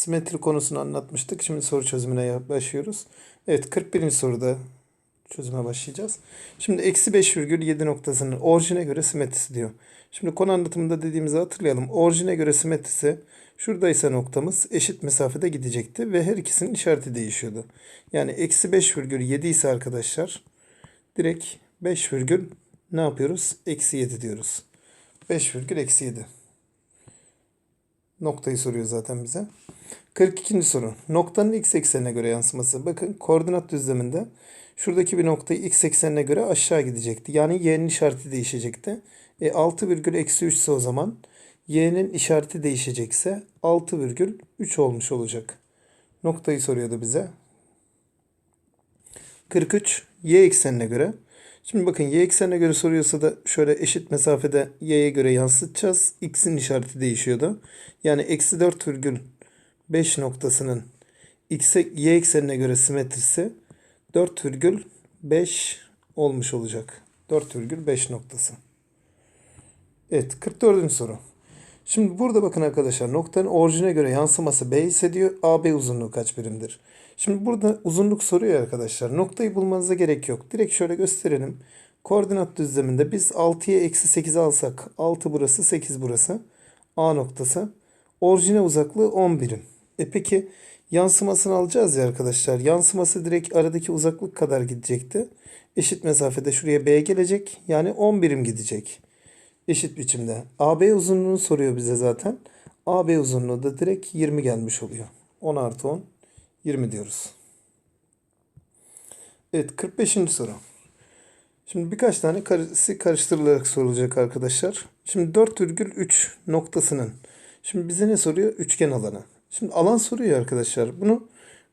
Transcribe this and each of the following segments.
Simetri konusunu anlatmıştık. Şimdi soru çözümüne başlıyoruz. Evet 41. soruda çözüme başlayacağız. Şimdi eksi 5,7 noktasının orijine göre simetrisi diyor. Şimdi konu anlatımında dediğimizi hatırlayalım. Orijine göre simetrisi şuradaysa noktamız eşit mesafede gidecekti ve her ikisinin işareti değişiyordu. Yani eksi 5,7 ise arkadaşlar direkt 5, virgül ne yapıyoruz? Eksi 7 diyoruz. 5 virgül eksi 7. Noktayı soruyor zaten bize. 42. soru. Noktanın x eksenine göre yansıması. Bakın koordinat düzleminde şuradaki bir noktayı x eksenine göre aşağı gidecekti. Yani y'nin işareti değişecekti. E 6 virgül eksi 3 ise o zaman y'nin işareti değişecekse 6 virgül 3 olmuş olacak. Noktayı soruyordu bize. 43. Y eksenine göre. Şimdi bakın y eksenine göre soruyorsa da şöyle eşit mesafede y'ye göre yansıtacağız. X'in işareti değişiyordu. Yani eksi 4 virgül 5 noktasının x, y eksenine göre simetrisi 4,5 olmuş olacak. 4,5 noktası. Evet 44. soru. Şimdi burada bakın arkadaşlar noktanın orijine göre yansıması B ise diyor AB uzunluğu kaç birimdir? Şimdi burada uzunluk soruyor arkadaşlar. Noktayı bulmanıza gerek yok. Direkt şöyle gösterelim. Koordinat düzleminde biz 6'ya eksi 8 alsak 6 burası 8 burası A noktası. Orijine uzaklığı 10 birim. E peki yansımasını alacağız ya arkadaşlar. Yansıması direkt aradaki uzaklık kadar gidecekti. Eşit mesafede şuraya B gelecek. Yani 10 birim gidecek. Eşit biçimde. AB uzunluğunu soruyor bize zaten. AB uzunluğu da direkt 20 gelmiş oluyor. 10 artı 10 20 diyoruz. Evet 45. soru. Şimdi birkaç tane karesi karıştırılarak sorulacak arkadaşlar. Şimdi 4,3 noktasının. Şimdi bize ne soruyor? Üçgen alanı. Şimdi alan soruyor arkadaşlar. Bunu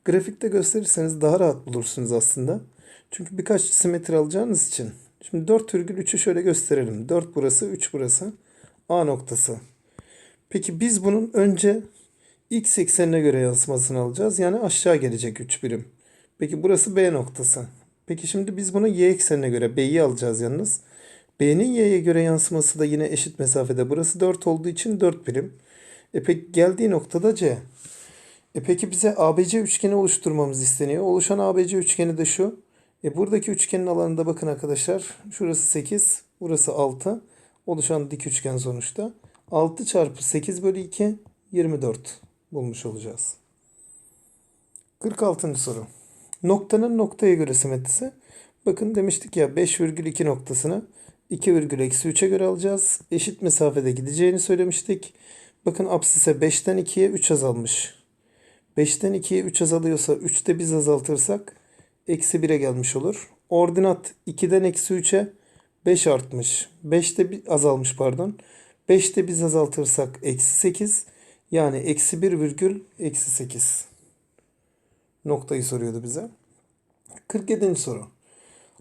grafikte gösterirseniz daha rahat bulursunuz aslında. Çünkü birkaç simetri alacağınız için. Şimdi 4,3'ü şöyle gösterelim. 4 burası, 3 burası. A noktası. Peki biz bunun önce x eksenine göre yansımasını alacağız. Yani aşağı gelecek 3 birim. Peki burası B noktası. Peki şimdi biz bunu y eksenine göre B'yi alacağız yalnız. B'nin y'ye göre yansıması da yine eşit mesafede. Burası 4 olduğu için 4 birim. E peki geldiği noktada C. E peki bize ABC üçgeni oluşturmamız isteniyor. Oluşan ABC üçgeni de şu. E buradaki üçgenin alanında bakın arkadaşlar. Şurası 8, burası 6. Oluşan dik üçgen sonuçta. 6 çarpı 8 bölü 2, 24 bulmuş olacağız. 46. soru. Noktanın noktaya göre simetrisi. Bakın demiştik ya 5,2 noktasını 2,-3'e göre alacağız. Eşit mesafede gideceğini söylemiştik. Bakın apsise 5'ten 2'ye 3 azalmış. 5'ten 2'ye 3 azalıyorsa 3'te biz azaltırsak eksi 1'e gelmiş olur. Ordinat 2'den eksi 3'e 5 artmış. 5'te bir azalmış pardon. 5'te biz azaltırsak eksi 8. Yani eksi 1 virgül eksi 8. Noktayı soruyordu bize. 47. soru.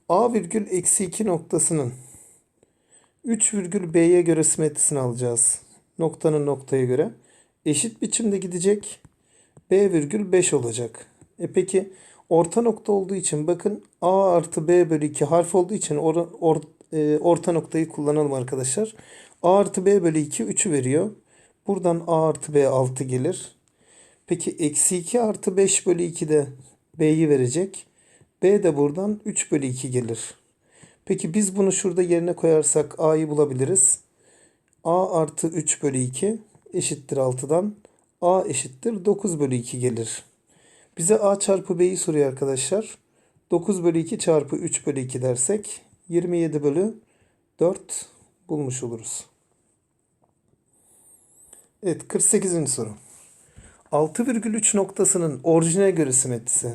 A virgül eksi 2 noktasının 3 virgül B'ye göre simetrisini alacağız. Noktanın noktaya göre. Eşit biçimde gidecek. B virgül 5 olacak. E peki orta nokta olduğu için bakın A artı B bölü 2 harf olduğu için or, or, e, orta noktayı kullanalım arkadaşlar. A artı B bölü 2 3'ü veriyor. Buradan A artı B 6 gelir. Peki eksi 2 artı 5 bölü 2 de B'yi verecek. B de buradan 3 bölü 2 gelir. Peki biz bunu şurada yerine koyarsak A'yı bulabiliriz. A artı 3 bölü 2 eşittir 6'dan. A eşittir 9 bölü 2 gelir. Bize A çarpı B'yi soruyor arkadaşlar. 9 bölü 2 çarpı 3 bölü 2 dersek 27 bölü 4 bulmuş oluruz. Evet 48. soru. 6,3 noktasının orijine göre simetrisi.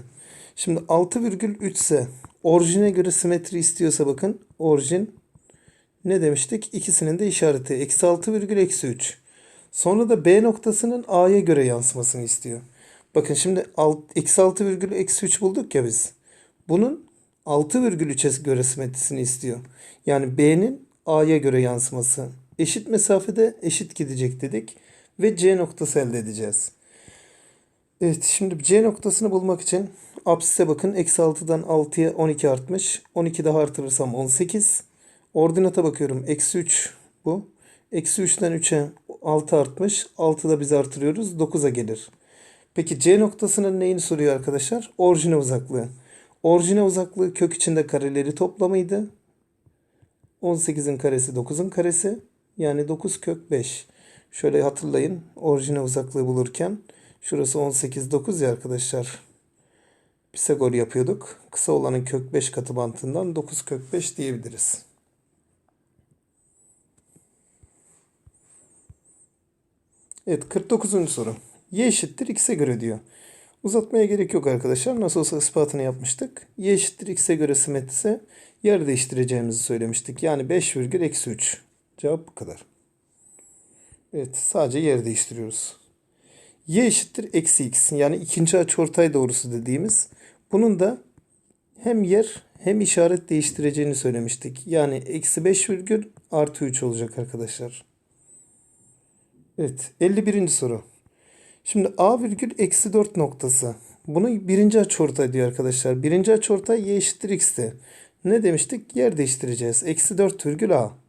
Şimdi 6,3 ise orijine göre simetri istiyorsa bakın orijin ne demiştik? İkisinin de işareti. Eksi 6 virgül eksi 3. Sonra da B noktasının A'ya göre yansımasını istiyor. Bakın şimdi eksi 6 virgül eksi 3 bulduk ya biz. Bunun 6 virgül 3'e göre simetrisini istiyor. Yani B'nin A'ya göre yansıması. Eşit mesafede eşit gidecek dedik. Ve C noktası elde edeceğiz. Evet şimdi C noktasını bulmak için apsise bakın. Eksi 6'dan 6'ya 12 artmış. 12 daha artırırsam 18. Ordinata bakıyorum. Eksi 3 bu. Eksi 3'ten 3'e 6 artmış. 6 da biz artırıyoruz. 9'a gelir. Peki C noktasının neyini soruyor arkadaşlar? Orijine uzaklığı. Orijine uzaklığı kök içinde kareleri toplamıydı. 18'in karesi 9'un karesi. Yani 9 kök 5. Şöyle hatırlayın. Orijine uzaklığı bulurken şurası 18 9 ya arkadaşlar. Pisagor yapıyorduk. Kısa olanın kök 5 katı bantından 9 kök 5 diyebiliriz. Evet 49. soru. Y eşittir x'e göre diyor. Uzatmaya gerek yok arkadaşlar. Nasıl olsa ispatını yapmıştık. Y eşittir x'e göre simetrisi yer değiştireceğimizi söylemiştik. Yani 5 virgül eksi 3. Cevap bu kadar. Evet sadece yer değiştiriyoruz. Y eşittir eksi x. Yani ikinci açıortay doğrusu dediğimiz. Bunun da hem yer hem işaret değiştireceğini söylemiştik. Yani eksi 5 virgül artı 3 olacak arkadaşlar. Evet 51. soru. Şimdi A virgül eksi 4 noktası. Bunu birinci açıortay diyor arkadaşlar. Birinci açıortay y eşittir x'ti. Ne demiştik? Yer değiştireceğiz. Eksi 4 virgül A.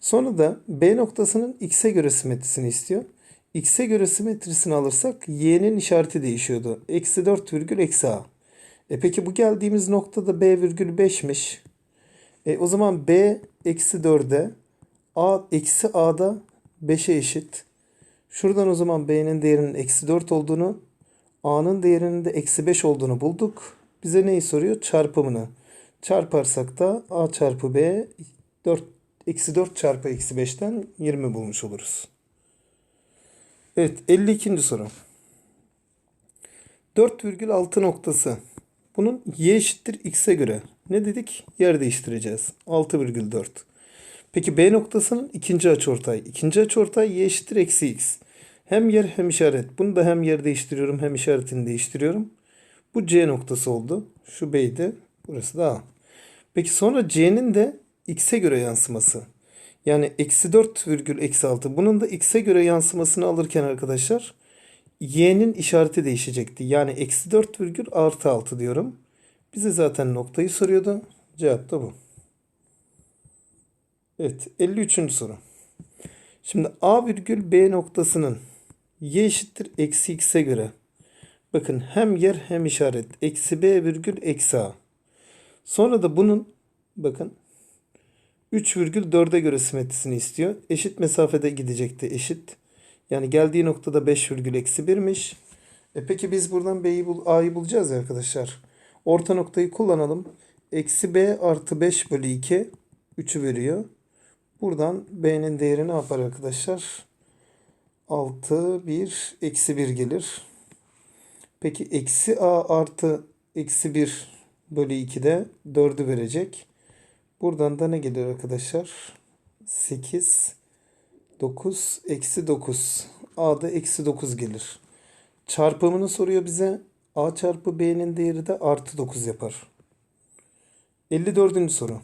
Sonra da B noktasının x'e göre simetrisini istiyor. X'e göre simetrisini alırsak y'nin işareti değişiyordu. Eksi 4 virgül eksi A. E peki bu geldiğimiz noktada B virgül 5'miş. E o zaman B eksi 4'e A eksi A'da 5'e eşit. Şuradan o zaman B'nin değerinin eksi 4 olduğunu, A'nın değerinin de eksi 5 olduğunu bulduk. Bize neyi soruyor? Çarpımını. Çarparsak da A çarpı B 4, eksi 4 çarpı eksi 5'ten 20 bulmuş oluruz. Evet 52. soru. 4,6 noktası. Bunun y eşittir x'e göre. Ne dedik? Yer değiştireceğiz. 6,4. Peki B noktasının ikinci açıortay. İkinci açıortay y eşittir eksi x. Hem yer hem işaret. Bunu da hem yer değiştiriyorum hem işaretini değiştiriyorum. Bu C noktası oldu. Şu B'ydi. Burası da A. Peki sonra C'nin de x'e göre yansıması. Yani eksi 4 virgül eksi 6. Bunun da x'e göre yansımasını alırken arkadaşlar y'nin işareti değişecekti. Yani eksi 4 virgül artı 6 diyorum. Bize zaten noktayı soruyordu. Cevap da bu. Evet 53. soru. Şimdi A virgül B noktasının y eşittir eksi x'e göre. Bakın hem yer hem işaret. Eksi B virgül eksi A. Sonra da bunun bakın 3,4'e göre simetrisini istiyor. Eşit mesafede gidecekti eşit. Yani geldiği noktada 5 virgül eksi 1'miş. E peki biz buradan B'yi bul, A'yı bulacağız ya arkadaşlar. Orta noktayı kullanalım. Eksi B artı 5 bölü 2 3'ü veriyor. Buradan B'nin değeri ne yapar arkadaşlar? 6, 1, eksi 1 gelir. Peki eksi A artı eksi 1 bölü 2 de 4'ü verecek. Buradan da ne gelir arkadaşlar? 8, 9, eksi 9. A'da eksi 9 gelir. Çarpımını soruyor bize. A çarpı B'nin değeri de artı 9 yapar. 54. soru.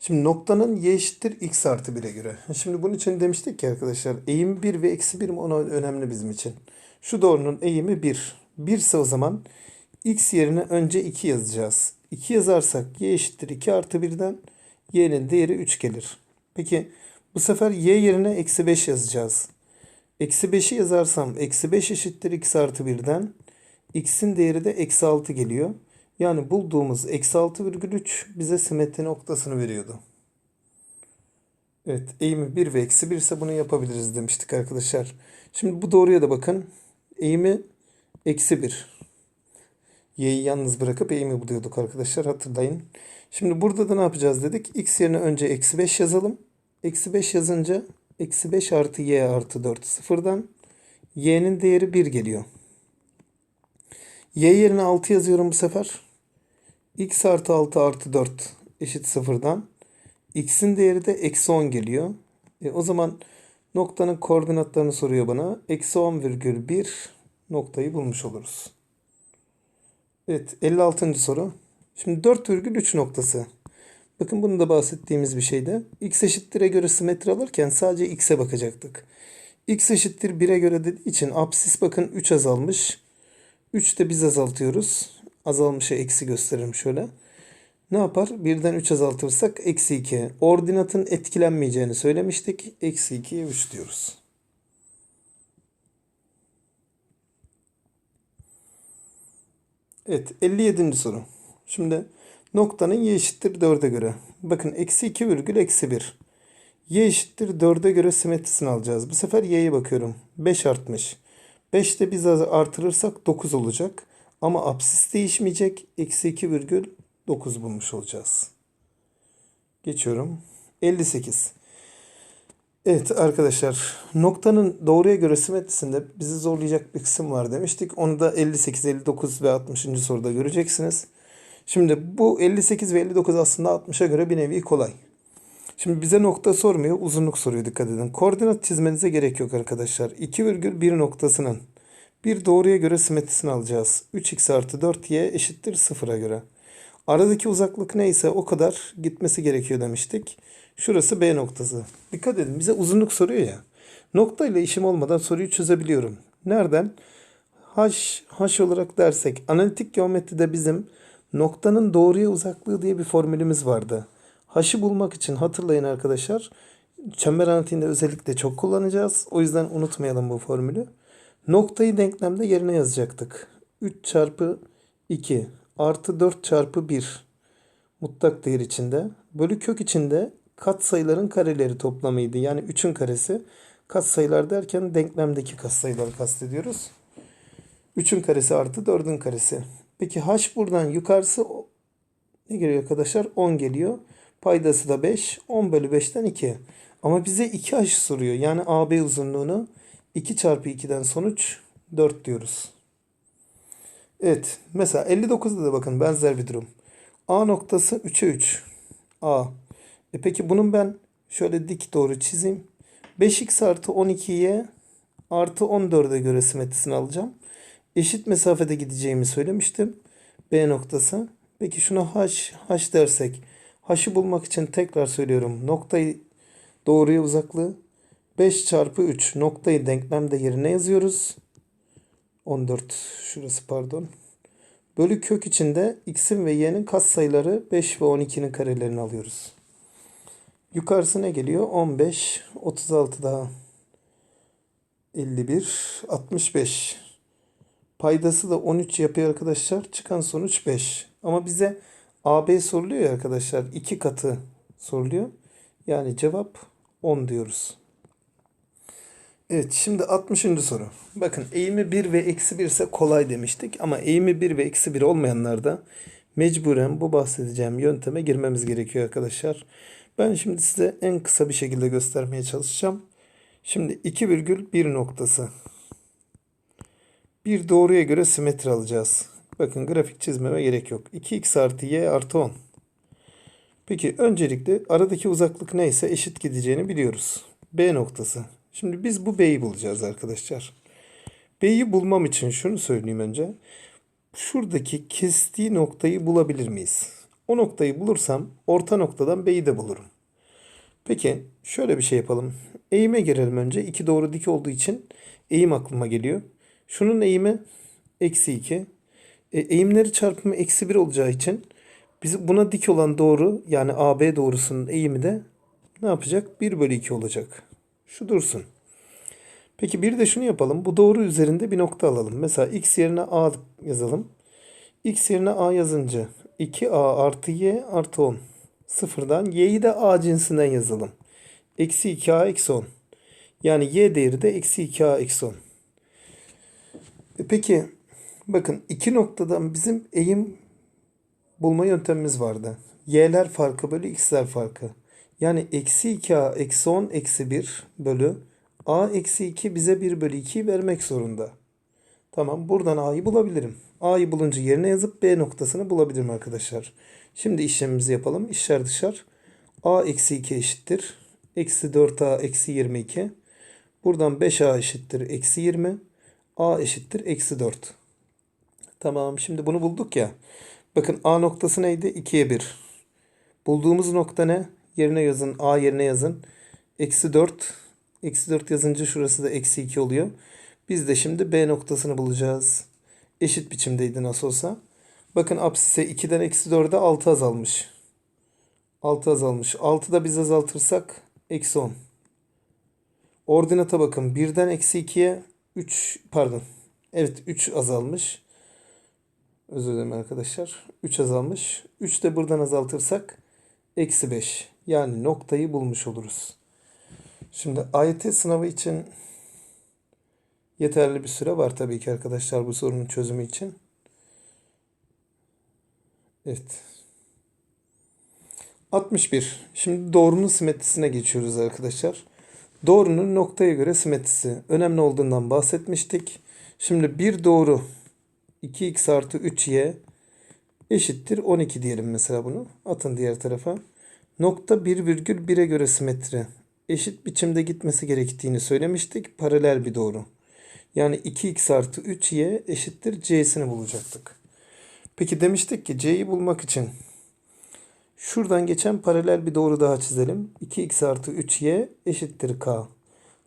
Şimdi noktanın y eşittir x artı 1'e göre. Şimdi bunun için demiştik ki arkadaşlar eğim 1 ve eksi 1 ona önemli bizim için. Şu doğrunun eğimi 1. 1 ise o zaman x yerine önce 2 yazacağız. 2 yazarsak y eşittir 2 artı 1'den y'nin değeri 3 gelir. Peki bu sefer y yerine eksi 5 yazacağız. Eksi 5'i yazarsam eksi 5 eşittir x artı 1'den x'in değeri de eksi 6 geliyor. Yani bulduğumuz eksi 6,3 bize simetri noktasını veriyordu. Evet eğimi 1 ve eksi 1 ise bunu yapabiliriz demiştik arkadaşlar. Şimdi bu doğruya da bakın. Eğimi eksi 1. Y'yi yalnız bırakıp eğimi buluyorduk arkadaşlar hatırlayın. Şimdi burada da ne yapacağız dedik. X yerine önce eksi 5 yazalım. Eksi 5 yazınca eksi 5 artı y artı 4 sıfırdan y'nin değeri 1 geliyor. y yerine 6 yazıyorum bu sefer. x artı 6 artı 4 eşit sıfırdan. x'in değeri de eksi 10 geliyor. E, o zaman noktanın koordinatlarını soruyor bana. Eksi 10 virgül 1 noktayı bulmuş oluruz. Evet 56. soru. Şimdi 4,3 noktası. Bakın bunu da bahsettiğimiz bir şeyde. X eşittir'e göre simetri alırken sadece x'e bakacaktık. X eşittir 1'e göre dediği için apsis bakın 3 azalmış. 3 de biz azaltıyoruz. Azalmışa eksi gösteririm şöyle. Ne yapar? 1'den 3 azaltırsak eksi 2. Ordinatın etkilenmeyeceğini söylemiştik. Eksi 2'ye 3 diyoruz. Evet 57. soru. Şimdi noktanın y eşittir 4'e göre. Bakın eksi 2 virgül eksi 1. y eşittir 4'e göre simetrisini alacağız. Bu sefer y'ye bakıyorum. 5 artmış. 5 de biz artırırsak 9 olacak. Ama apsis değişmeyecek. Eksi 2 virgül 9 bulmuş olacağız. Geçiyorum. 58. Evet arkadaşlar noktanın doğruya göre simetrisinde bizi zorlayacak bir kısım var demiştik. Onu da 58, 59 ve 60. soruda göreceksiniz. Şimdi bu 58 ve 59 aslında 60'a göre bir nevi kolay. Şimdi bize nokta sormuyor, uzunluk soruyor dikkat edin. Koordinat çizmenize gerek yok arkadaşlar. 2,1 noktasının bir doğruya göre simetrisini alacağız. 3x artı 4y eşittir 0'a göre. Aradaki uzaklık neyse o kadar gitmesi gerekiyor demiştik. Şurası B noktası. Dikkat edin bize uzunluk soruyor ya. Nokta ile işim olmadan soruyu çözebiliyorum. Nereden? H, H olarak dersek analitik geometride bizim noktanın doğruya uzaklığı diye bir formülümüz vardı. H'ı bulmak için hatırlayın arkadaşlar. Çember analitiğinde özellikle çok kullanacağız. O yüzden unutmayalım bu formülü. Noktayı denklemde yerine yazacaktık. 3 çarpı 2 artı 4 çarpı 1 mutlak değer içinde. Bölü kök içinde katsayıların kareleri toplamıydı. Yani 3'ün karesi. Katsayılar derken denklemdeki katsayıları kastediyoruz. 3'ün karesi artı 4'ün karesi. Peki h buradan yukarısı ne geliyor arkadaşlar? 10 geliyor. Paydası da 5. 10 bölü 5'ten 2. Ama bize 2h soruyor. Yani AB uzunluğunu 2 çarpı 2'den sonuç 4 diyoruz. Evet. Mesela 59'da da bakın benzer bir durum. A noktası 3'e 3. A. E peki bunun ben şöyle dik doğru çizeyim. 5x artı 12'ye artı 14'e göre simetrisini alacağım. Eşit mesafede gideceğimi söylemiştim. B noktası. Peki şuna h, h dersek. H'ı bulmak için tekrar söylüyorum. Noktayı doğruya uzaklığı 5 çarpı 3 noktayı denklemde yerine yazıyoruz. 14 şurası pardon. Bölü kök içinde x'in ve y'nin katsayıları 5 ve 12'nin karelerini alıyoruz. Yukarısı ne geliyor? 15, 36 daha 51, 65. Paydası da 13 yapıyor arkadaşlar. Çıkan sonuç 5. Ama bize AB soruluyor ya arkadaşlar. 2 katı soruluyor. Yani cevap 10 diyoruz. Evet şimdi 60. soru. Bakın eğimi 1 ve eksi 1 ise kolay demiştik. Ama eğimi 1 ve eksi 1 olmayanlarda mecburen bu bahsedeceğim yönteme girmemiz gerekiyor arkadaşlar. Ben şimdi size en kısa bir şekilde göstermeye çalışacağım. Şimdi 2,1 noktası. Bir doğruya göre simetri alacağız. Bakın grafik çizmeme gerek yok. 2x artı y artı 10. Peki öncelikle aradaki uzaklık neyse eşit gideceğini biliyoruz. B noktası. Şimdi biz bu B'yi bulacağız arkadaşlar. B'yi bulmam için şunu söyleyeyim önce. Şuradaki kestiği noktayı bulabilir miyiz? O noktayı bulursam orta noktadan B'yi de bulurum. Peki şöyle bir şey yapalım. Eğime girelim önce. İki doğru dik olduğu için eğim aklıma geliyor. Şunun eğimi eksi 2. E, eğimleri çarpımı eksi 1 olacağı için biz buna dik olan doğru yani AB doğrusunun eğimi de ne yapacak? 1 bölü 2 olacak. Şu dursun. Peki bir de şunu yapalım. Bu doğru üzerinde bir nokta alalım. Mesela x yerine a yazalım. x yerine a yazınca 2a artı y artı 10. Sıfırdan y'yi de a cinsinden yazalım. Eksi 2a eksi 10. Yani y değeri de eksi 2a eksi 10. E peki bakın iki noktadan bizim eğim bulma yöntemimiz vardı. y'ler farkı bölü x'ler farkı. Yani eksi 2a eksi 10 eksi 1 bölü a eksi 2 bize 1 bölü 2 vermek zorunda. Tamam buradan a'yı bulabilirim. a'yı bulunca yerine yazıp b noktasını bulabilirim arkadaşlar. Şimdi işlemimizi yapalım. İşler dışar. a eksi 2 eşittir. Eksi 4a eksi 22. Buradan 5a eşittir. Eksi 20. a eşittir. Eksi 4. Tamam şimdi bunu bulduk ya. Bakın a noktası neydi? 2'ye 1. Bulduğumuz nokta ne? Yerine yazın. A yerine yazın. Eksi 4. Eksi 4 yazınca şurası da eksi 2 oluyor. Biz de şimdi B noktasını bulacağız. Eşit biçimdeydi nasıl olsa. Bakın apsise 2'den eksi 4'e 6 azalmış. 6 azalmış. 6 da biz azaltırsak eksi 10. Ordinata bakın. 1'den eksi 2'ye 3 pardon. Evet 3 azalmış. Özür dilerim arkadaşlar. 3 azalmış. 3 de buradan azaltırsak eksi 5. Yani noktayı bulmuş oluruz. Şimdi AYT sınavı için yeterli bir süre var tabii ki arkadaşlar bu sorunun çözümü için. Evet. 61. Şimdi doğrunun simetrisine geçiyoruz arkadaşlar. Doğrunun noktaya göre simetrisi önemli olduğundan bahsetmiştik. Şimdi bir doğru 2x artı 3y eşittir 12 diyelim mesela bunu. Atın diğer tarafa. Nokta 1 virgül 1'e göre simetri eşit biçimde gitmesi gerektiğini söylemiştik. Paralel bir doğru. Yani 2x artı 3y eşittir c'sini bulacaktık. Peki demiştik ki c'yi bulmak için şuradan geçen paralel bir doğru daha çizelim. 2x artı 3y eşittir k.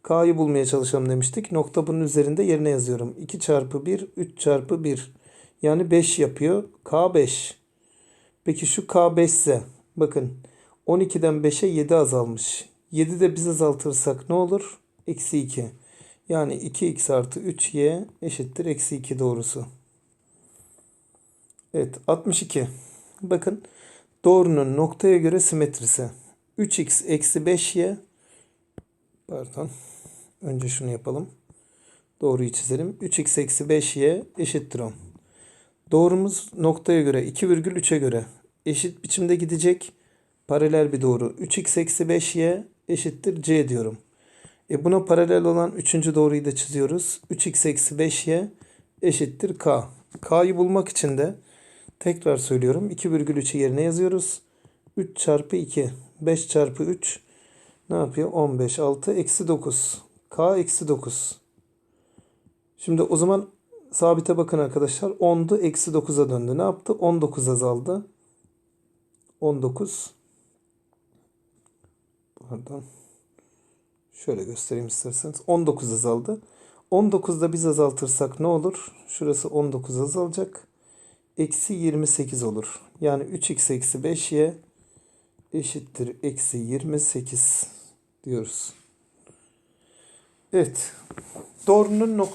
K'yı bulmaya çalışalım demiştik. Nokta bunun üzerinde yerine yazıyorum. 2 çarpı 1, 3 çarpı 1. Yani 5 yapıyor. K 5. Peki şu K 5 ise bakın 12'den 5'e 7 azalmış. 7 de biz azaltırsak ne olur? Eksi 2. Yani 2x artı 3y eşittir eksi 2 doğrusu. Evet 62. Bakın doğrunun noktaya göre simetrisi. 3x eksi 5y pardon önce şunu yapalım. Doğruyu çizelim. 3x eksi 5y eşittir 10. Doğrumuz noktaya göre 2,3'e göre eşit biçimde gidecek. Paralel bir doğru. 3x eksi 5y eşittir c diyorum. E buna paralel olan üçüncü doğruyu da çiziyoruz. 3x eksi 5y eşittir k. K'yı bulmak için de tekrar söylüyorum. 2,3'ü yerine yazıyoruz. 3 çarpı 2. 5 çarpı 3 ne yapıyor? 15, 6, eksi 9. K eksi 9. Şimdi o zaman sabite bakın arkadaşlar. 10'du eksi 9'a döndü. Ne yaptı? 19 azaldı. 19. Pardon. Şöyle göstereyim isterseniz. 19 azaldı. 19'da biz azaltırsak ne olur? Şurası 19 azalacak. Eksi 28 olur. Yani 3x eksi 5y eşittir eksi 28 diyoruz. Evet. Doğrunun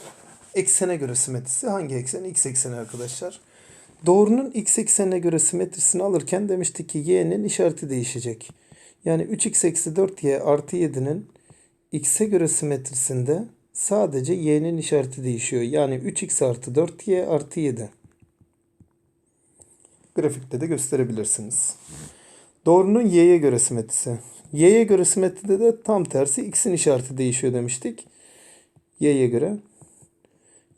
eksene göre simetrisi hangi eksen? X ekseni arkadaşlar. Doğrunun x eksenine göre simetrisini alırken demiştik ki y'nin işareti değişecek. Yani 3x eksi 4y artı 7'nin x'e göre simetrisinde sadece y'nin işareti değişiyor. Yani 3x artı 4y artı 7. Grafikte de gösterebilirsiniz. Doğrunun y'ye göre simetrisi. Y'ye göre simetride de tam tersi x'in işareti değişiyor demiştik. Y'ye göre.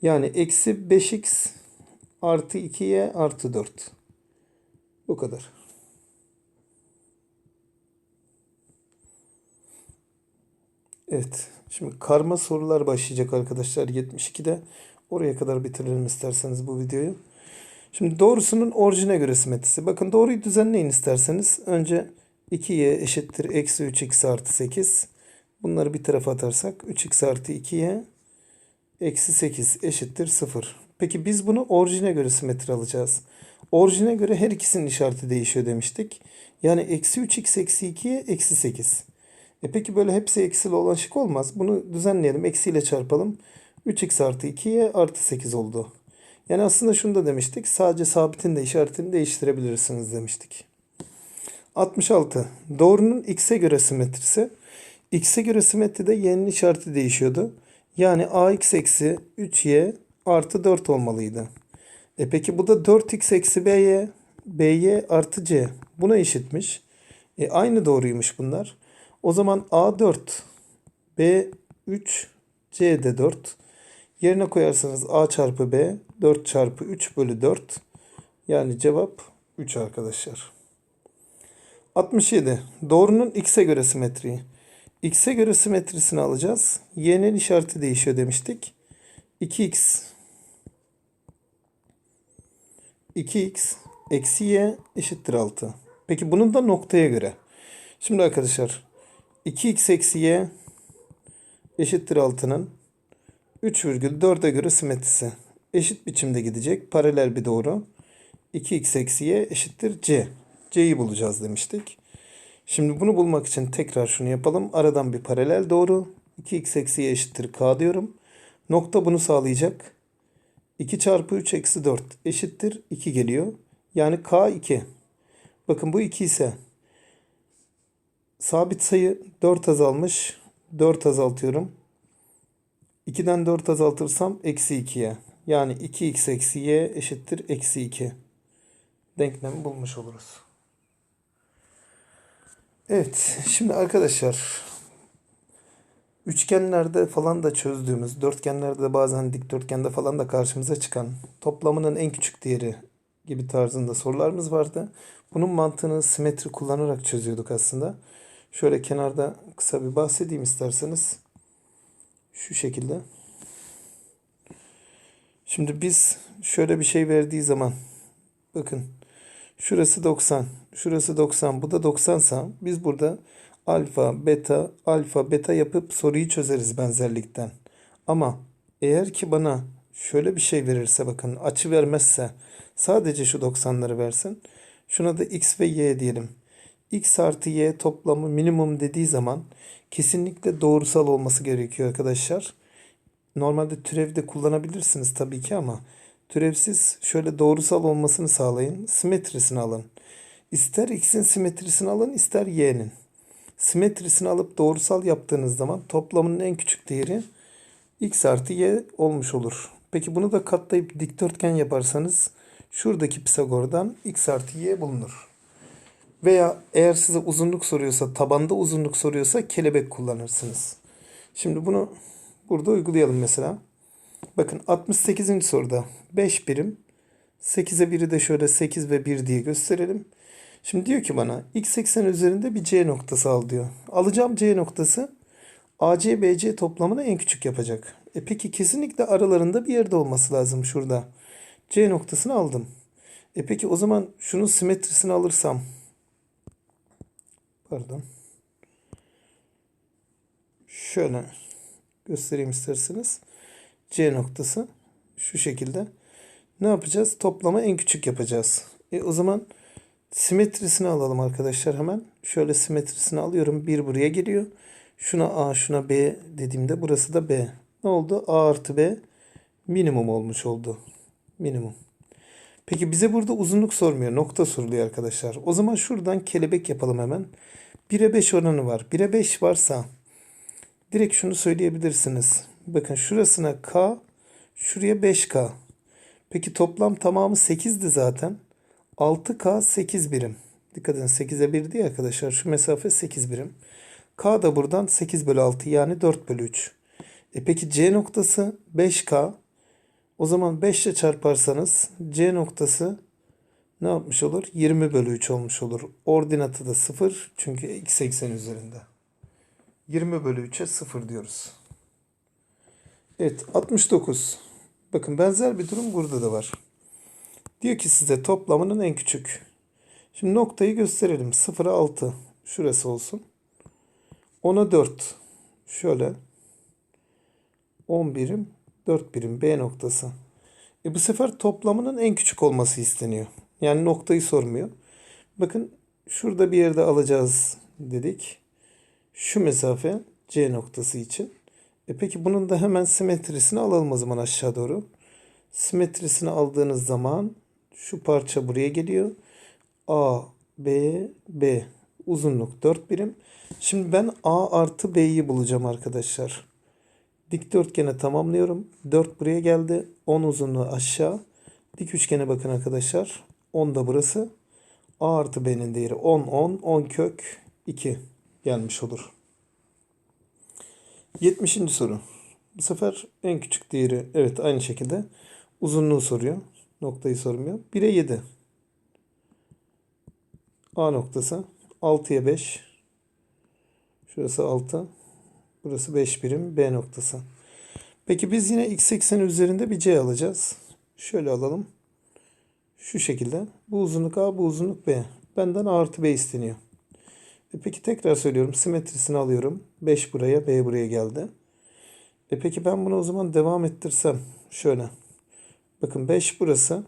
Yani eksi 5x artı 2y artı 4. Bu kadar. Evet. Şimdi karma sorular başlayacak arkadaşlar 72'de. Oraya kadar bitirelim isterseniz bu videoyu. Şimdi doğrusunun orijine göre simetrisi. Bakın doğruyu düzenleyin isterseniz. Önce 2y eşittir eksi 3x artı 8. Bunları bir tarafa atarsak 3x artı 2y eksi 8 eşittir 0. Peki biz bunu orijine göre simetri alacağız. Orijine göre her ikisinin işareti değişiyor demiştik. Yani eksi 3x eksi 2'ye eksi 8. E peki böyle hepsi eksili olan şık olmaz. Bunu düzenleyelim. Eksiyle çarpalım. 3x artı 2y artı 8 oldu. Yani aslında şunu da demiştik. Sadece sabitin de işaretini değiştirebilirsiniz demiştik. 66. Doğrunun x'e göre simetrisi. x'e göre simetride y'nin işareti değişiyordu. Yani ax eksi 3y artı 4 olmalıydı. E peki bu da 4x eksi by, by artı c. Buna eşitmiş. E aynı doğruymuş bunlar. O zaman a4, b3, c de 4. Yerine koyarsanız a çarpı b 4 çarpı 3 bölü 4. Yani cevap 3 arkadaşlar. 67. Doğrunun x'e göre simetriği. x'e göre simetrisini alacağız. y'nin işareti değişiyor demiştik. 2x 2x eksi y eşittir 6. Peki bunun da noktaya göre. Şimdi arkadaşlar 2x eksi y eşittir 6'nın 3,4'e göre simetrisi. Eşit biçimde gidecek. Paralel bir doğru. 2x eksi y eşittir c. c'yi bulacağız demiştik. Şimdi bunu bulmak için tekrar şunu yapalım. Aradan bir paralel doğru. 2x eksi y eşittir k diyorum. Nokta bunu sağlayacak. 2 çarpı 3 eksi 4 eşittir 2 geliyor. Yani K2. Bakın bu 2 ise sabit sayı 4 azalmış. 4 azaltıyorum. 2'den 4 azaltırsam eksi 2'ye. Yani 2x eksi y eşittir eksi 2. Denklemi bulmuş oluruz. Evet. Şimdi arkadaşlar üçgenlerde falan da çözdüğümüz, dörtgenlerde de bazen dikdörtgende falan da karşımıza çıkan toplamının en küçük değeri gibi tarzında sorularımız vardı. Bunun mantığını simetri kullanarak çözüyorduk aslında. Şöyle kenarda kısa bir bahsedeyim isterseniz. Şu şekilde. Şimdi biz şöyle bir şey verdiği zaman bakın şurası 90, şurası 90, bu da 90 sa biz burada alfa, beta, alfa, beta yapıp soruyu çözeriz benzerlikten. Ama eğer ki bana şöyle bir şey verirse bakın açı vermezse sadece şu 90'ları versin. Şuna da x ve y diyelim. X artı y toplamı minimum dediği zaman kesinlikle doğrusal olması gerekiyor arkadaşlar. Normalde türevde kullanabilirsiniz tabii ki ama türevsiz şöyle doğrusal olmasını sağlayın. Simetrisini alın. İster x'in simetrisini alın ister y'nin. Simetrisini alıp doğrusal yaptığınız zaman toplamının en küçük değeri x artı y olmuş olur. Peki bunu da katlayıp dikdörtgen yaparsanız şuradaki Pisagor'dan x artı y bulunur. Veya eğer size uzunluk soruyorsa, tabanda uzunluk soruyorsa kelebek kullanırsınız. Şimdi bunu burada uygulayalım mesela. Bakın 68. soruda 5 birim. 8'e 1'i de şöyle 8 ve 1 diye gösterelim. Şimdi diyor ki bana x eksen üzerinde bir c noktası al diyor. Alacağım c noktası AC BC toplamını en küçük yapacak. E peki kesinlikle aralarında bir yerde olması lazım şurada. C noktasını aldım. E peki o zaman şunun simetrisini alırsam pardon. Şöyle göstereyim isterseniz. C noktası şu şekilde. Ne yapacağız? Toplama en küçük yapacağız. E o zaman simetrisini alalım arkadaşlar hemen. Şöyle simetrisini alıyorum. 1 buraya geliyor. Şuna A şuna B dediğimde burası da B. Ne oldu? A artı B minimum olmuş oldu. Minimum. Peki bize burada uzunluk sormuyor. Nokta soruluyor arkadaşlar. O zaman şuradan kelebek yapalım hemen. 1'e 5 oranı var. 1'e 5 varsa direkt şunu söyleyebilirsiniz. Bakın şurasına K, şuraya 5K. Peki toplam tamamı 8'di zaten. 6K 8 birim. Dikkat edin 8'e 1 diye arkadaşlar. Şu mesafe 8 birim. K da buradan 8 bölü 6 yani 4 bölü 3. E peki C noktası 5K. O zaman 5 ile çarparsanız C noktası ne yapmış olur? 20 bölü 3 olmuş olur. Ordinatı da 0 çünkü x eksen üzerinde. 20 bölü 3'e 0 diyoruz. Evet 69. Bakın benzer bir durum burada da var. Diyor ki size toplamının en küçük. Şimdi noktayı gösterelim. 0'a 6. Şurası olsun. 10'a 4. Şöyle. 10 birim. 4 birim B noktası. E bu sefer toplamının en küçük olması isteniyor. Yani noktayı sormuyor. Bakın şurada bir yerde alacağız dedik. Şu mesafe C noktası için. E peki bunun da hemen simetrisini alalım o zaman aşağı doğru. Simetrisini aldığınız zaman şu parça buraya geliyor. A, B, B. Uzunluk 4 birim. Şimdi ben A artı B'yi bulacağım arkadaşlar. Dikdörtgene tamamlıyorum. 4 buraya geldi. 10 uzunluğu aşağı. Dik üçgene bakın arkadaşlar. 10 da burası. A artı B'nin değeri 10, 10, 10 kök 2 gelmiş olur. 70. soru. Bu sefer en küçük değeri evet aynı şekilde uzunluğu soruyor. Noktayı sormuyor. 1'e 7. A noktası. 6'ya 5. Şurası 6. Burası 5 birim B noktası. Peki biz yine x eksen üzerinde bir C alacağız. Şöyle alalım. Şu şekilde. Bu uzunluk A, bu uzunluk B. Benden A artı B isteniyor. E peki tekrar söylüyorum. Simetrisini alıyorum. 5 buraya, B buraya geldi. E peki ben bunu o zaman devam ettirsem. Şöyle. Bakın 5 burası.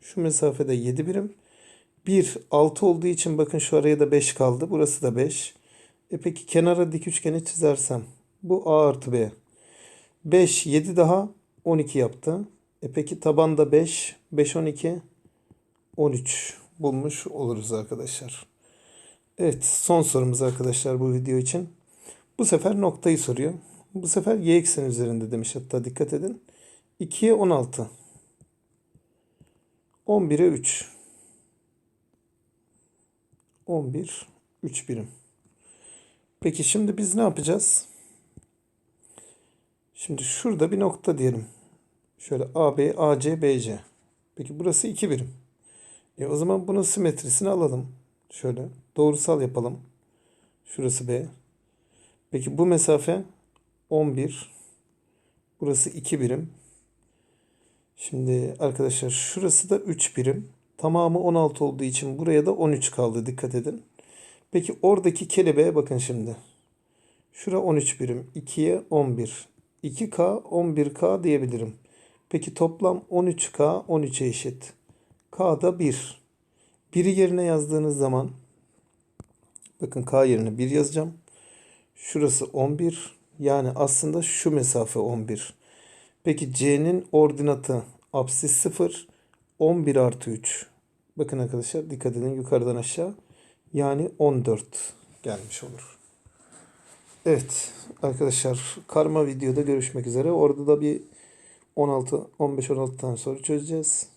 Şu mesafede 7 birim. 1 6 olduğu için bakın şu araya da 5 kaldı. Burası da 5. E peki kenara dik üçgeni çizersem. Bu A artı B. 5 7 daha 12 yaptı. E peki tabanda 5, 5, 12, 13 bulmuş oluruz arkadaşlar. Evet son sorumuz arkadaşlar bu video için. Bu sefer noktayı soruyor. Bu sefer y eksen üzerinde demiş hatta dikkat edin. 2'ye 16. 11'e 3. 11, 3 birim. Peki şimdi biz ne yapacağız? Şimdi şurada bir nokta diyelim. Şöyle AB, AC, BC. Peki burası 2 birim. E o zaman bunun simetrisini alalım. Şöyle doğrusal yapalım. Şurası B. Peki bu mesafe 11. Burası 2 birim. Şimdi arkadaşlar şurası da 3 birim. Tamamı 16 olduğu için buraya da 13 kaldı. Dikkat edin. Peki oradaki kelebeğe bakın şimdi. Şura 13 birim. 2'ye 11. 2K 11K diyebilirim. Peki toplam 13K 13'e eşit. K da 1. 1'i yerine yazdığınız zaman bakın K yerine 1 yazacağım. Şurası 11. Yani aslında şu mesafe 11. Peki C'nin ordinatı apsis 0. 11 artı 3. Bakın arkadaşlar dikkat edin yukarıdan aşağı. Yani 14 gelmiş olur. Evet arkadaşlar karma videoda görüşmek üzere. Orada da bir 16 15 16 tane soru çözeceğiz.